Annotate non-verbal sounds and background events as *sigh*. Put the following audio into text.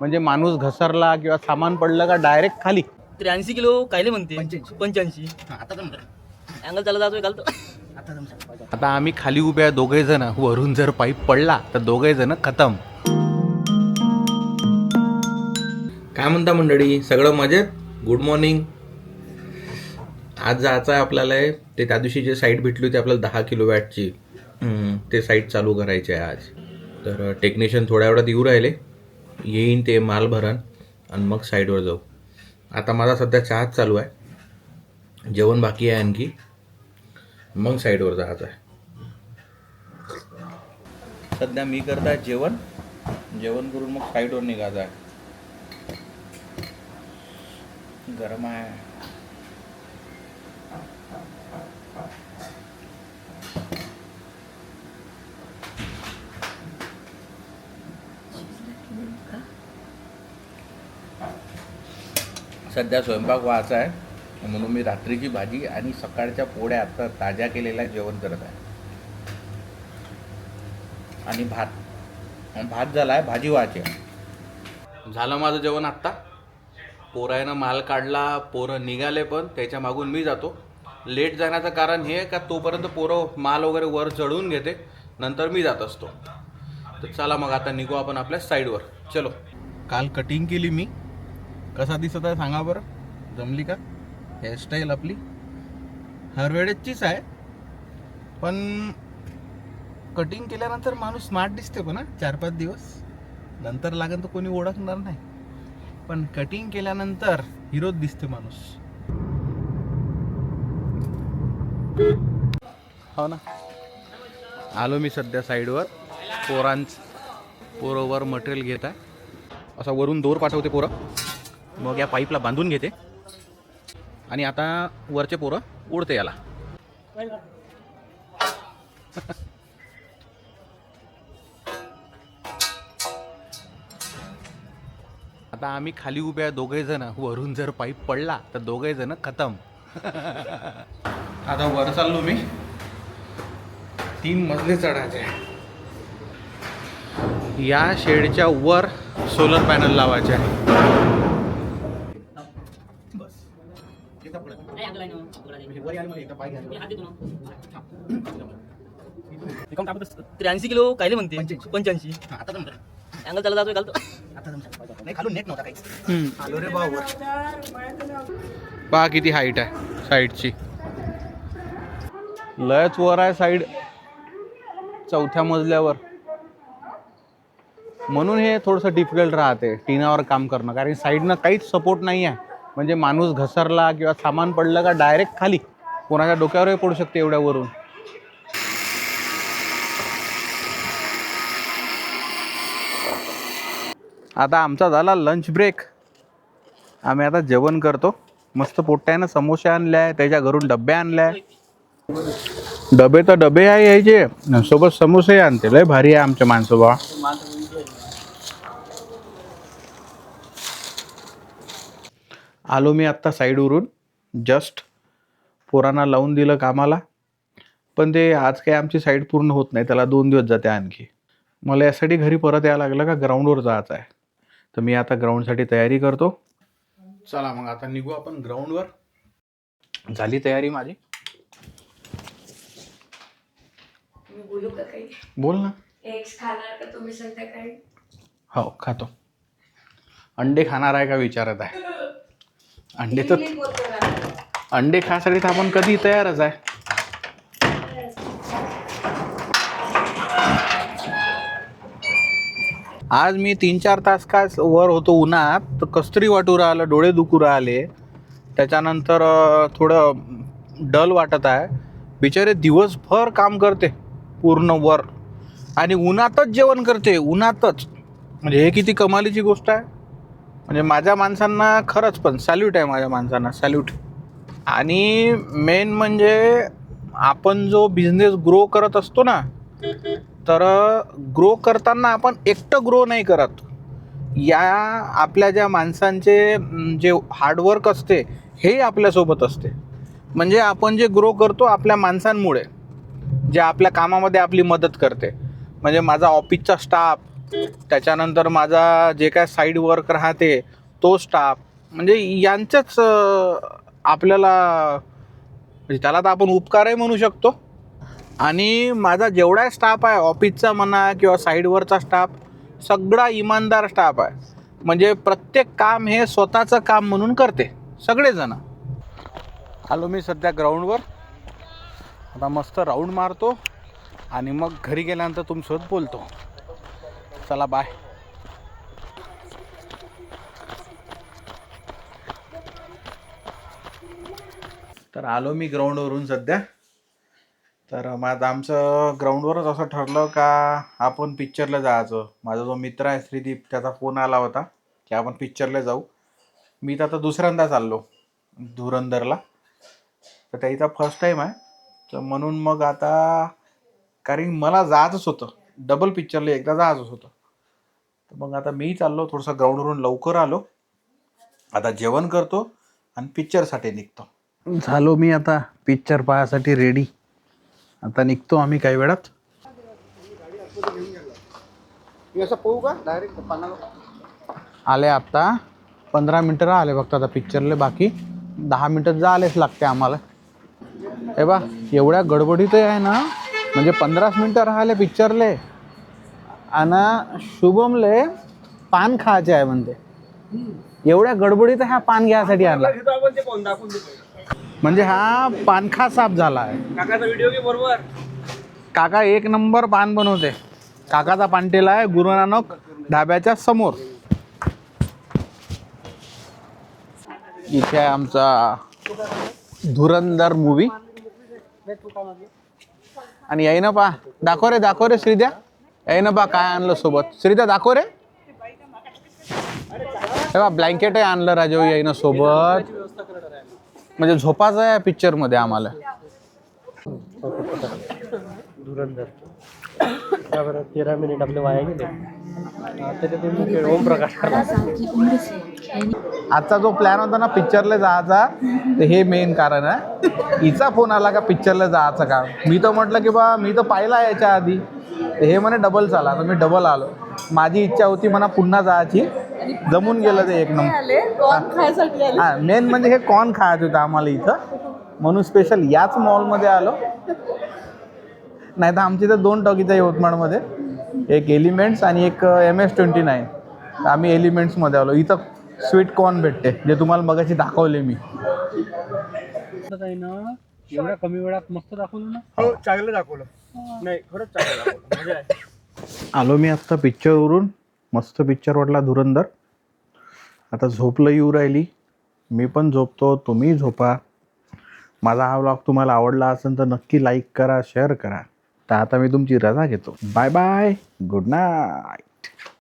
म्हणजे माणूस घसरला किंवा सामान पडलं का डायरेक्ट खाली. त्र्याऐंशी किलो कायले म्हणते? पंच्याऐंशी. अँगल चालत जातोय घालतो. आता आम्ही खाली उभे आहे दोघे जण. वरून जर पाईप पडला तर दोघे जण खतम. काय म्हणता मंडळी? सगळं मजेत? गुड मॉर्निंग आज जायचं आहे आपल्याला ते त्या दिवशी जे साईट भेटली होती आपल्याला दहा किलो वॅटची ते साईट चालू करायची आहे आज. तर टेक्निशियन थोड्या वेळात येऊ राहिले. येईन ते माल भरण आणि मग साईडवर जाऊ. आता माझा सध्या चहाच चालू आहे. जेवण बाकी आहे आणखी. मग साईडवर जायचं आहे. सध्या मी करत आहे जेवण. जेवण करून मग साईडवर निघायचं आहे. गरम आहे. सध्या स्वयंपाक व्हायचा आहे. म्हणून मी रात्रीची भाजी आणि सकाळच्या पोळ्या आता ताज्या केलेल्या जेवण करत आहे. आणि भात. भात झाला आहे भाजी व्हायची झालं माझं जेवण आत्ता. पोरायनं माल काढला पोरं निघाले पण त्याच्या मागून मी जातो. लेट जाण्याचं कारण हे का तोपर्यंत पोरं माल वगैरे वर चढवून घेते नंतर मी जात असतो. तर चला मग आता निघू आपण आपल्या साईडवर चलो. काल कटिंग केली मी. कसा दिसत आहे सांगा बरं. जमली का? हेअरस्टाईल आपली. हर वेळेसचीच आहे. पण कटिंग केल्यानंतर माणूस स्मार्ट दिसते पण चार पाच दिवस. नंतर लागेल तर कोणी ओळखणार नाही. पण कटिंग केल्यानंतर हिरोच दिसते माणूस. हो ना. आलो मी सध्या साईडवर पोरांच पोरोवर मटेरियल घेत आहे. असा वरून दोर पाठवते पोरं. मग या पाईपला बांधून घेते. आणि आता वरचे पोरं उडते याला. आता आम्ही खाली उभे आहे दोघे जण. वरून जर पाईप पडला तर दोघे जण खतम. आता वर चाललो मी. तीन मजले चढायचे. या शेडच्या वर सोलर पॅनल लावायचे. आहे एकदा घ्या त्र्याऐंशी किलो कायले म्हणते? पंच्याऐंशी. हा, आता अँगल चालत जातोय घालतो. आता जमतं नाही खालून नेट नव्हता काहीच. आलो रे बावर पहा किती हाईट आहे साईडची. लयच वर आहे साईड. चौथ्या मजल्यावर. म्हणून हे थोडंसं डिफिकल्ट राहते. टिनावर काम करणं. कारण साईडनं काहीच सपोर्ट नाही आहे म्हणजे माणूस घसरला किंवा सामान पडलं का डायरेक्ट खाली. कोणाच्या डोक्यावरही पडू शकते एवढ्या वरून. आता आमचा झाला लंच ब्रेक आम्ही आता जेवण करतो. मस्त पोट्यानं समोसे आणले आहे त्याच्या घरून डबे आणले आहे डबे तर डबे आहे यायचे. सोबत समोसे आणते. लय भारी आहे आमच्या माणसं बा. आलो मी आत्ता साईडवरून. जस्ट पोरांना लावून दिलं कामाला. पण ते आज काही आमची साईड पूर्ण होत नाही. त्याला दोन दिवस जाते आणखी. मला यासाठी घरी परत यायला लागलं का ग्राउंडवर जायचं आहे. तर मी आता ग्राउंडसाठी तयारी करतो. चला मग आता निघू आपण ग्राउंडवर झाली तयारी माझी. बोलू का काही? बोल ना. एग्स खाणार का तुम्ही संध्याकाळी? हो खातो. अंडे खाणार आहे का विचारत आहे? *laughs* अंडे तर? अंडे खासाठी तर आपण कधी तयारच आहे. आज मी तीन चार तास काय वर होतो उन्हात तर कस्तरी वाटू राहिलं डोळे दुखू राहिले. त्याच्यानंतर थोडं डल वाटत आहे. बिचारे दिवसभर काम करते पूर्ण वर. आणि उन्हातच जेवण करते उन्हातच. म्हणजे हे किती कमालीची गोष्ट आहे. म्हणजे माझ्या माणसांना खरंच पण सॅल्यूट आहे माझ्या माणसांना सॅल्यूट आणि मेन म्हणजे आपण जो बिझनेस ग्रो करत असतो ना तर ग्रो करताना आपण एकटं ग्रो नाही करत. या आपल्या ज्या माणसांचे जे हार्डवर्क असते हे आपल्यासोबत असते. म्हणजे आपण जे ग्रो करतो आपल्या माणसांमुळे जे आपल्या कामामध्ये आपली मदत करते. म्हणजे माझा ऑफिसचा स्टाफ त्याच्यानंतर माझा जे काय साईड वर्क राहते तो स्टाफ म्हणजे यांच्याच आपल्याला म्हणजे त्याला तर आपण उपकारही म्हणू शकतो. आणि माझा जेवढा स्टाफ आहे ऑफिसचा म्हणा किंवा साईडवरचा स्टाफ सगळा इमानदार स्टाफ आहे. म्हणजे प्रत्येक काम हे स्वतःचं काम म्हणून करते सगळेजण. आलो मी सध्या ग्राउंडवर आता मस्त राऊंड मारतो आणि मग घरी गेल्यानंतर तुमच्यासोबत बोलतो. चला बाय तर आलो मी ग्राउंडवरून सध्या. तर माझं आमचं ग्राउंडवरच असं ठरलं का आपण पिक्चरला जायचं. माझा जो मित्र आहे श्रीदीप त्याचा फोन आला होता की आपण पिक्चरला जाऊ. मी तर आता दुसऱ्यांदा चाललो धुरंदरला तर त्याचा फर्स्ट टाईम आहे. तर म्हणून मग आता कारण मला जायचंच होतं. डबल पिक्चरला एकदा जायचंच होतं. तर मग आता मी चाललो थोडंसं ग्राउंडवरून लवकर आलो. आता जेवण करतो आणि पिक्चरसाठी निघतो. झालो मी आता पिक्चर पाहायसाठी रेडी आता निघतो आम्ही काही वेळात. आले आता. पंधरा मिनटं राहिले फक्त आता पिक्चरले बाकी. दहा मिनटं जायलाच लागते आम्हाला. हे बा एवढ्या गडबडीत आहे ना? म्हणजे पंधराच मिनटं राहिले पिक्चरले आणि शुभमले पान खायचे आहे म्हणते. एवढ्या गडबडीत हा पान घ्यायसाठी आणला. म्हणजे हा पानखा साफ झाला आहे. काका एक नंबर पान बनवते. काकाचा पानटेला आहे गुरु नानक ढाब्याच्या समोर. इथे आहे आमचा धुरंदर मूवी आणि याई ना पा दाखव रे दाखव रे श्रीद्या. आहे ना बा काय आणलं सोबत? श्रीता दाखव रे. हे बा ब्लँकेट आहे आणलं आहे ना सोबत. म्हणजे झोपाचं आहे पिक्चरमध्ये आम्हाला. *coughs* तेरा मिनिट आपले वाया गेले. आजचा जो प्लॅन होता ना पिक्चरला जायचा तर हे मेन कारण आहे. हिचा फोन आला का पिक्चरला जायचं का? मी तर म्हटलं की बा मी तर पाहिला याच्या आधी. तर हे म्हणे डबल चाला तर मी डबल आलो. माझी इच्छा होती म्हणा पुन्हा जायची. जमून गेलं ते एक नंबर हा मेन म्हणजे हे कॉर्न खायचं होतं आम्हाला इथं. म्हणून स्पेशल याच मॉलमध्ये आलो. नाही तर आमची तर दोन टॉकीज आहे यवतमाळमध्ये. एक एलिमेंट्स आणि एक एम एस ट्वेंटी नाईन आम्ही एलिमेंट्समध्ये आलो. इथं स्वीट कॉर्न भेटते जे तुम्हाला मगाशी दाखवले मी. ना एवढ्या कमी वेळात मस्त दाखवलं ना? हो चांगलं दाखवलं. नाही खरंच चांगलं दाखवलं. मजा आहे. आलो मी आत्ता पिक्चरवरून मस्त पिक्चर वाटला धुरंदर आता झोपलं येऊ राहिली. मी पण झोपतो तुम्ही झोपा. माझा हा व्लॉग तुम्हाला आवडला असेल तर नक्की लाईक करा शेअर करा. तर आता मी तुमची रजा घेतो. Bye bye good night